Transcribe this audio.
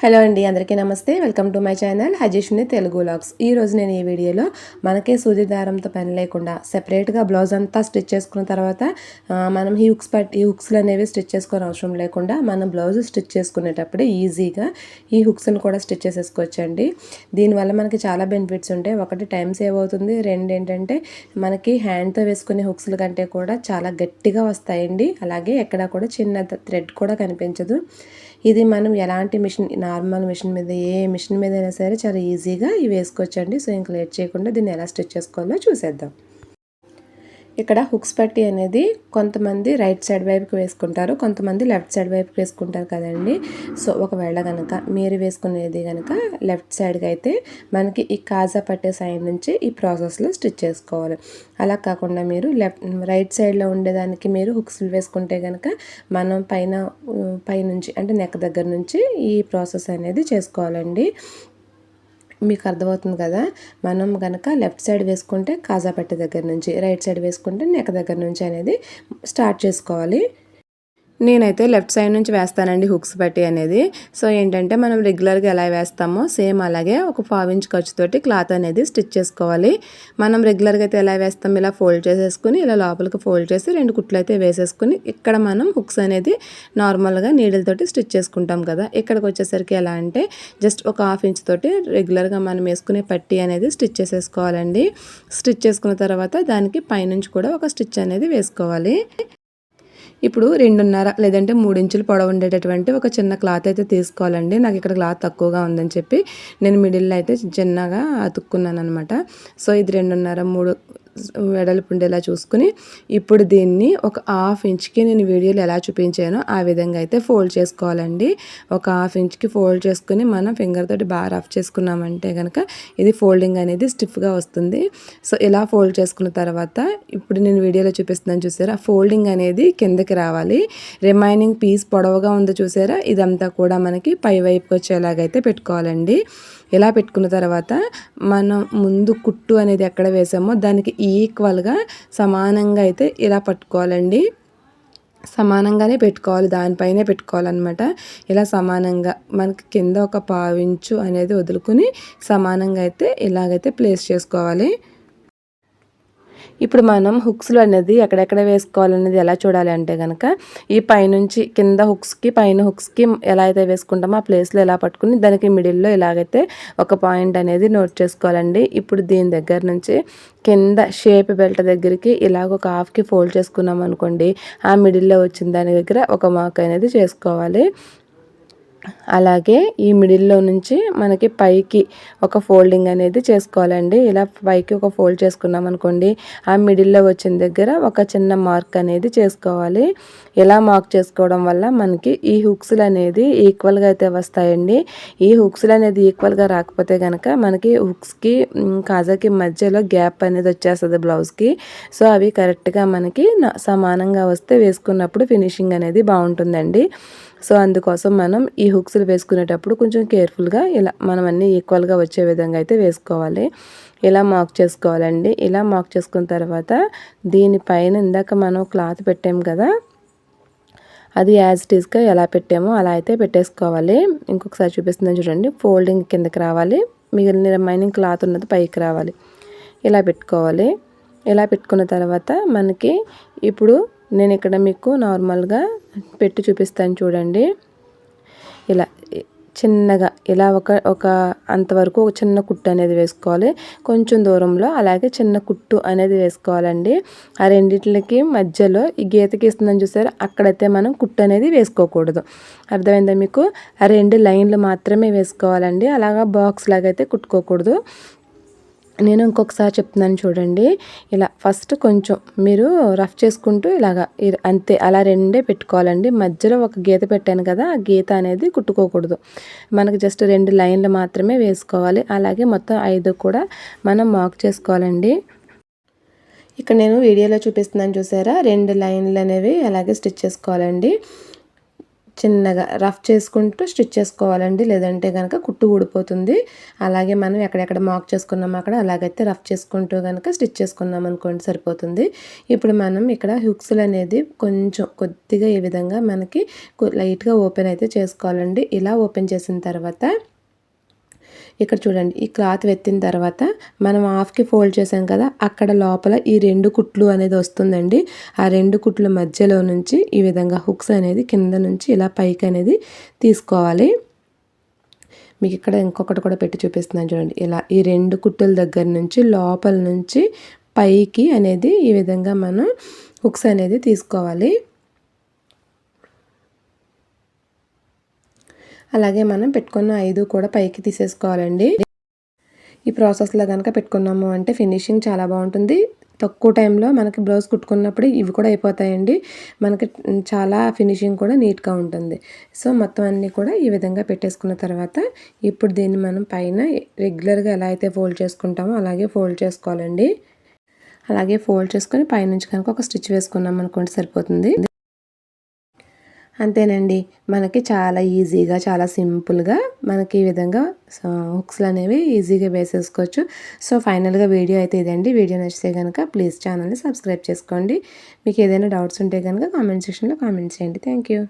Hello అండి అందరికీ నమస్తే. వెల్కమ్ టు మై ఛానల్ హజీష్ని తెలుగు లాగ్స్ ఈ రోజు నేను ఈ వీడియోలో మనకే సూది దారంతో పని లేకుండా సెపరేట్గా బ్లౌజ్ అంతా స్టిచ్ చేసుకున్న తర్వాత మనం ఈ హుక్స్ పట్ ఈ హుక్స్లు అనేవి స్టిచ్ చేసుకోని అవసరం లేకుండా మనం బ్లౌజ్ స్టిచ్ చేసుకునేటప్పుడు ఈజీగా ఈ హుక్స్ని కూడా స్టిచ్ చేసేసుకోవచ్చండి. దీనివల్ల మనకి చాలా బెనిఫిట్స్ ఉంటాయి. ఒకటి టైం సేవ్ అవుతుంది. రెండు ఏంటంటే మనకి హ్యాండ్తో వేసుకునే హుక్స్ల కంటే కూడా చాలా గట్టిగా వస్తాయండి. అలాగే ఎక్కడ కూడా చిన్న థ్రెడ్ కూడా కనిపించదు. ఇది మనం ఎలాంటి మిషన్ నార్మల్ మిషన్ మీద ఏ మిషన్ మీద అయినా సరే చాలా ఈజీగా ఇవి వేసుకోవచ్చండి. సో ఇంకా లేట్ చేయకుండా దీన్ని ఎలా స్టిచ్ చేసుకోవాలో చూసేద్దాం. ఇక్కడ హుక్స్ పట్టి అనేది కొంతమంది రైట్ సైడ్ వైపుకి వేసుకుంటారు కొంతమంది లెఫ్ట్ సైడ్ వైపుకి వేసుకుంటారు కదండి. సో ఒకవేళ కనుక మీరు వేసుకునేది కనుక లెఫ్ట్ సైడ్కి అయితే మనకి ఈ కాజా పట్టే సైడ్ నుంచి ఈ ప్రాసెస్లో స్టిచ్ చేసుకోవాలి. అలా కాకుండా మీరు లెఫ్ట్ రైట్ సైడ్లో ఉండేదానికి మీరు హుక్స్లు వేసుకుంటే కనుక మనం పైన పైనుంచి అంటే నెక్ దగ్గర నుంచి ఈ ప్రాసెస్ అనేది చేసుకోవాలండి. మీకు అర్థమవుతుంది కదా? మనం కనుక లెఫ్ట్ సైడ్ వేసుకుంటే కాజా దగ్గర నుంచి రైట్ సైడ్ వేసుకుంటే నెక్ దగ్గర నుంచి అనేది స్టార్ట్ చేసుకోవాలి. నేనైతే లెఫ్ట్ సైడ్ నుంచి వేస్తానండి హుక్స్ పట్టి అనేది. సో ఏంటంటే మనం రెగ్యులర్గా ఎలా వేస్తామో సేమ్ అలాగే ఒక పావు ఇంచ్ ఖర్చుతోటి క్లాత్ అనేది స్టిచ్ చేసుకోవాలి. మనం రెగ్యులర్గా అయితే ఎలా వేస్తాం? ఇలా ఫోల్డ్ చేసేసుకుని ఇలా లోపలికి ఫోల్డ్ చేసి రెండు కుట్లు అయితే వేసేసుకుని ఇక్కడ మనం హుక్స్ అనేది నార్మల్గా నీడిల్తోటి స్టిచ్ చేసుకుంటాం కదా. ఇక్కడికి వచ్చేసరికి ఎలా అంటే జస్ట్ ఒక హాఫ్ ఇంచ్ తోటి రెగ్యులర్గా మనం వేసుకునే పట్టి అనేది స్టిచ్ చేసేసుకోవాలండి. స్టిచ్ చేసుకున్న తర్వాత దానికి పైనుంచి కూడా ఒక స్టిచ్ అనేది వేసుకోవాలి. ఇప్పుడు రెండున్నర లేదంటే మూడు ఇంచులు పొడవు ఉండేటటువంటి ఒక చిన్న క్లాత్ అయితే తీసుకోవాలండి. నాకు ఇక్కడ క్లాత్ తక్కువగా ఉందని చెప్పి నేను మిడిల్లో అయితే చిన్నగా అతుక్కున్నాను అనమాట సో ఇది రెండున్నర మూడు వెడల్పు ఉండేలా చూసుకుని ఇప్పుడు దీన్ని ఒక హాఫ్ ఇంచ్కి నేను వీడియోలో ఎలా చూపించానో ఆ విధంగా అయితే ఫోల్డ్ చేసుకోవాలండి. ఒక హాఫ్ ఇంచ్కి ఫోల్డ్ చేసుకుని మనం ఫింగర్ తోటి బాగా రఫ్ చేసుకున్నామంటే కనుక ఇది ఫోల్డింగ్ అనేది స్టిఫ్గా వస్తుంది. సో ఇలా ఫోల్డ్ చేసుకున్న తర్వాత ఇప్పుడు నేను వీడియోలో చూపిస్తున్నాను చూసారా? ఫోల్డింగ్ అనేది కిందకి రావాలి. రిమైనింగ్ పీస్ పొడవుగా ఉందో చూసారా? ఇదంతా కూడా మనకి పై వైపుకి వచ్చేలాగైతే పెట్టుకోవాలండి. ఇలా పెట్టుకున్న తర్వాత మనం ముందు కుట్టు అనేది ఎక్కడ వేసామో దానికి ఈక్వల్గా సమానంగా అయితే ఇలా పట్టుకోవాలండి. సమానంగానే పెట్టుకోవాలి దానిపైనే పెట్టుకోవాలన్నమాట. ఇలా సమానంగా మనకి కింద ఒక పావించు అనేది వదులుకుని సమానంగా అయితే ఇలాగైతే ప్లేస్ చేసుకోవాలి. ఇప్పుడు మనం హుక్స్లు అనేది ఎక్కడెక్కడ వేసుకోవాలనేది ఎలా చూడాలి అంటే కనుక ఈ పైనుంచి కింద హుక్స్కి పైన హుక్స్కి ఎలా అయితే వేసుకుంటామో ఆ ప్లేస్లో ఎలా పట్టుకుని దానికి మిడిల్లో ఇలాగైతే ఒక పాయింట్ అనేది నోట్ చేసుకోవాలండి. ఇప్పుడు దీని దగ్గర నుంచి కింద షేప్ బెల్ట్ దగ్గరికి ఇలాగ ఒక హాఫ్కి ఫోల్డ్ చేసుకున్నాం అనుకోండి ఆ మిడిల్లో వచ్చిన దాని దగ్గర ఒక మార్క్ అనేది చేసుకోవాలి. అలాగే ఈ మిడిల్లో నుంచి మనకి పైకి ఒక ఫోల్డింగ్ అనేది చేసుకోవాలండి. ఇలా పైకి ఒక ఫోల్డ్ చేసుకున్నాం అనుకోండి ఆ మిడిల్లో వచ్చిన దగ్గర ఒక చిన్న మార్క్ అనేది చేసుకోవాలి. ఇలా మార్క్ చేసుకోవడం వల్ల మనకి ఈ హుక్స్లు అనేది ఈక్వల్గా అయితే వస్తాయండి. ఈ హుక్స్లు అనేది ఈక్వల్గా రాకపోతే కనుక మనకి హుక్స్కి కాజాకి మధ్యలో గ్యాప్ అనేది వచ్చేస్తుంది బ్లౌజ్కి. సో అవి కరెక్ట్గా మనకి సమానంగా వస్తే వేసుకున్నప్పుడు ఫినిషింగ్ అనేది బాగుంటుందండి. సో అందుకోసం మనం ఈ హుక్స్లు వేసుకునేటప్పుడు కొంచెం కేర్ఫుల్గా ఇలా మనం అన్నీ ఈక్వల్గా వచ్చే విధంగా అయితే వేసుకోవాలి. ఇలా మాక్ చేసుకోవాలండి. ఇలా మాక్ చేసుకున్న తర్వాత దీనిపైన ఇందాక మనం క్లాత్ పెట్టాం కదా అది యాజ్ ఇట్ ఈస్గా ఎలా పెట్టామో అలా అయితే పెట్టేసుకోవాలి. ఇంకొకసారి చూపిస్తుందని చూడండి ఫోల్డింగ్ కిందకి రావాలి. మిగిలిన రిమైనింగ్ క్లాత్ ఉన్నది పైకి రావాలి. ఇలా పెట్టుకోవాలి. ఇలా పెట్టుకున్న తర్వాత మనకి ఇప్పుడు నేను ఇక్కడ మీకు నార్మల్గా పెట్టి చూపిస్తాను చూడండి. ఇలా చిన్నగా ఇలా ఒక ఒక అంతవరకు ఒక చిన్న కుట్టు అనేది వేసుకోవాలి. కొంచెం దూరంలో అలాగే చిన్న కుట్టు అనేది వేసుకోవాలండి. ఆ రెండింటికి మధ్యలో ఈ గీతకి ఇస్తుందని చూసారు? అక్కడైతే మనం కుట్టు అనేది వేసుకోకూడదు. అర్థమైందా మీకు? ఆ రెండు లైన్లు మాత్రమే వేసుకోవాలండి. అలాగా బాక్స్ లాగా అయితే కుట్టుకోకూడదు. నేను ఇంకొకసారి చెప్తున్నాను చూడండి. ఇలా ఫస్ట్ కొంచెం మీరు రఫ్ చేసుకుంటూ ఇలాగా అంతే అలా రెండే పెట్టుకోవాలండి. మధ్యలో ఒక గీత పెట్టాను కదా ఆ గీత అనేది కుట్టుకోకూడదు. మనకు జస్ట్ రెండు లైన్లు మాత్రమే వేసుకోవాలి. అలాగే మొత్తం ఐదు కూడా మనం మార్క్ చేసుకోవాలండి. ఇక్కడ నేను వీడియోలో చూపిస్తున్నాను చూసారా? రెండు లైన్లు అనేవి అలాగే స్టిచ్ చేసుకోవాలండి. చిన్నగా రఫ్ చేసుకుంటూ స్టిచ్ చేసుకోవాలండి. లేదంటే కనుక కుట్టు ఊడిపోతుంది. అలాగే మనం ఎక్కడెక్కడ మార్క్ చేసుకున్నాం అక్కడ అలాగైతే రఫ్ చేసుకుంటూ కనుక స్టిచ్ చేసుకున్నాం అనుకోండి సరిపోతుంది. ఇప్పుడు మనం ఇక్కడ హుక్స్లు అనేది కొంచెం కొద్దిగా ఈ విధంగా మనకి లైట్గా ఓపెన్ అయితే చేసుకోవాలండి. ఇలా ఓపెన్ చేసిన తర్వాత ఇక్కడ చూడండి ఈ క్లాత్ వెత్తిన తర్వాత మనం హాఫ్కి ఫోల్డ్ చేసాం కదా అక్కడ లోపల ఈ రెండు కుట్లు అనేది వస్తుందండి. ఆ రెండు కుట్ల మధ్యలో నుంచి ఈ విధంగా హుక్స్ అనేది కింద నుంచి ఇలా పైకి అనేది తీసుకోవాలి. మీకు ఇక్కడ ఇంకొకటి కూడా పెట్టి చూపిస్తున్నాను చూడండి. ఇలా ఈ రెండు కుట్టుల దగ్గర నుంచి లోపల నుంచి పైకి అనేది ఈ విధంగా మనం హుక్స్ అనేది తీసుకోవాలి. అలాగే మనం పెట్టుకున్న ఐదు కూడా పైకి తీసేసుకోవాలండి. ఈ ప్రాసెస్లో కనుక పెట్టుకున్నాము అంటే ఫినిషింగ్ చాలా బాగుంటుంది. తక్కువ టైంలో మనకి బ్లౌజ్ కుట్టుకున్నప్పుడు ఇవి కూడా అయిపోతాయండి. మనకి చాలా ఫినిషింగ్ కూడా నీట్గా ఉంటుంది. సో మొత్తం అన్నీ కూడా ఈ విధంగా పెట్టేసుకున్న తర్వాత ఇప్పుడు దీన్ని మనం పైన రెగ్యులర్గా ఎలా అయితే ఫోల్డ్ చేసుకుంటామో అలాగే ఫోల్డ్ చేసుకోవాలండి. అలాగే ఫోల్డ్ చేసుకొని పైనుంచి కనుక ఒక స్టిచ్ వేసుకున్నాం అనుకోండి సరిపోతుంది. అంతేనండి. మనకి చాలా ఈజీగా చాలా సింపుల్గా మనకి ఈ విధంగా హుక్స్లు అనేవి ఈజీగా వేసేసుకోవచ్చు. సో ఫైనల్గా వీడియో అయితే ఇదండి. వీడియో నచ్చితే కనుక ప్లీజ్ ఛానల్ని సబ్స్క్రైబ్ చేసుకోండి. మీకు ఏదైనా డౌట్స్ ఉంటే కనుక కామెంట్ సెక్షన్లో కామెంట్ చేయండి. Thank you.